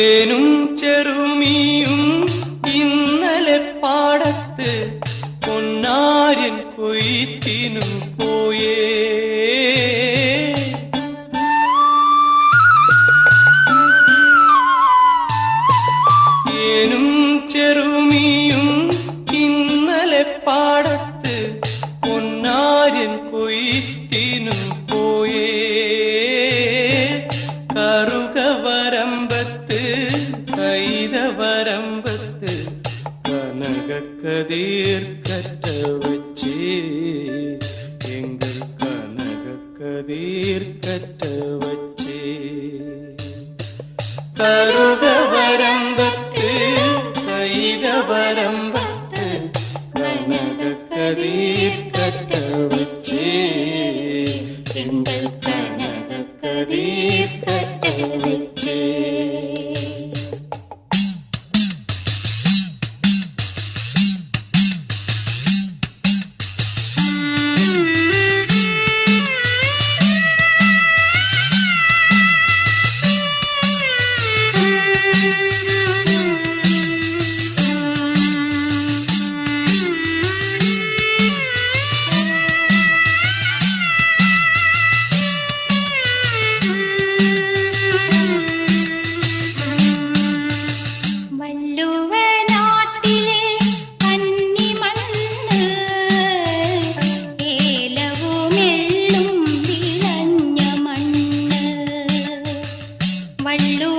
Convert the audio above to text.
ഏനും ചെറുമിയും ഇന്നലെ പാടത്ത് പൊന്നാരൻ കൊയ്ത്തിനു പോയേ. ഏനും ചെറുമിയും ഇന്നലെ പാടത്ത് പൊന്നാരൻ കൊയ്ത്തിനു கனகக்கதீர் கற்ற வச்சு எங்கள் கனகக்கதீர் கற்ற வச்சு தருக வரம்பத்து கைத வரம்பத்து கனகக்கதீர் ಮಳ್ಳು